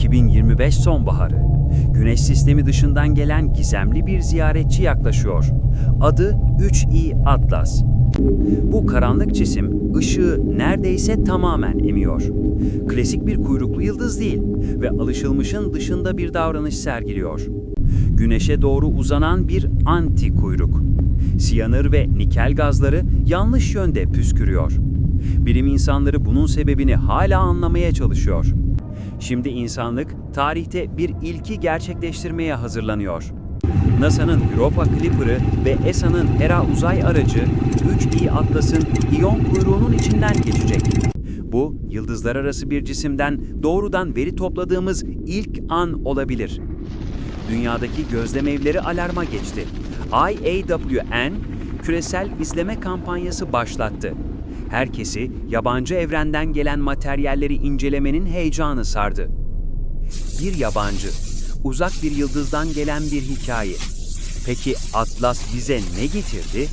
2025 sonbaharı. Güneş sistemi dışından gelen gizemli bir ziyaretçi yaklaşıyor. Adı 3i Atlas. Bu karanlık cisim ışığı neredeyse tamamen emiyor. Klasik bir kuyruklu yıldız değil ve alışılmışın dışında bir davranış sergiliyor. Güneşe doğru uzanan bir anti kuyruk. Siyanır ve nikel gazları yanlış yönde püskürüyor. Bilim insanları bunun sebebini hala anlamaya çalışıyor. Şimdi insanlık tarihte bir ilki gerçekleştirmeye hazırlanıyor. NASA'nın Europa Clipper'ı ve ESA'nın Hera uzay aracı 3i Atlas'ın iyon kuyruğunun içinden geçecek. Bu, yıldızlar arası bir cisimden doğrudan veri topladığımız ilk an olabilir. Dünyadaki gözlem evleri alarma geçti. IAWN, küresel izleme kampanyası başlattı. Herkesi yabancı evrenden gelen materyalleri incelemenin heyecanı sardı. Bir yabancı, uzak bir yıldızdan gelen bir hikaye. Peki Atlas bize ne getirdi?